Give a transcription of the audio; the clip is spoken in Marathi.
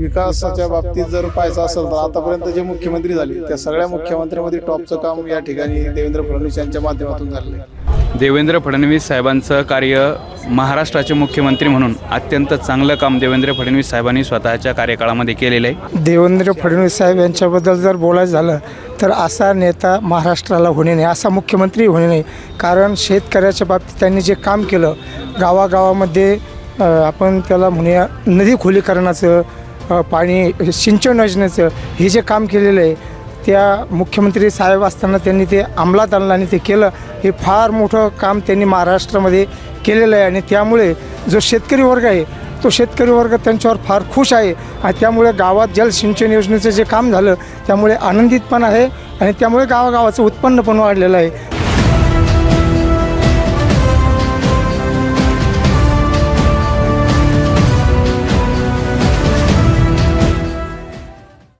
विकासाच्या बाबतीत जर पाहायचं असेल तर आतापर्यंत जे मुख्यमंत्री झाले त्या सगळ्या मुख्यमंत्र्यांमध्ये टॉपचं काम या ठिकाणी देवेंद्र फडणवीस यांच्या माध्यमातून झालेलं आहे. देवेंद्र फडणवीस साहेबांचं कार्य महाराष्ट्राचे मुख्यमंत्री म्हणून अत्यंत चांगलं काम देवेंद्र फडणवीस साहेबांनी स्वतःच्या कार्यकाळामध्ये केलेलं आहे. देवेंद्र फडणवीस साहेब यांच्याबद्दल जर बोलायचं झालं तर असा नेता महाराष्ट्राला होणे नाही असा मुख्यमंत्री होणे नाही. कारण शेतकऱ्याच्या बाबतीत त्यांनी जे काम केलं गावागावामध्ये आपण त्याला म्हणूया नदी खोलीकरणाचं पाणी सिंचन योजनेचं हे जे काम केलेलं आहे त्या मुख्यमंत्री साहेब असताना त्यांनी ते अंमलात आणलं आणि ते केलं. हे फार मोठं काम त्यांनी महाराष्ट्रामध्ये केलेलं आहे आणि त्यामुळे जो शेतकरी वर्ग आहे तो शेतकरी वर्ग त्यांच्यावर फार खुश आहे आणि त्यामुळे गावात जलसिंचन योजनेचं जे काम झालं त्यामुळे आनंदित पण आहे आणि त्यामुळे गावागावाचं उत्पन्न पण वाढलेलं आहे.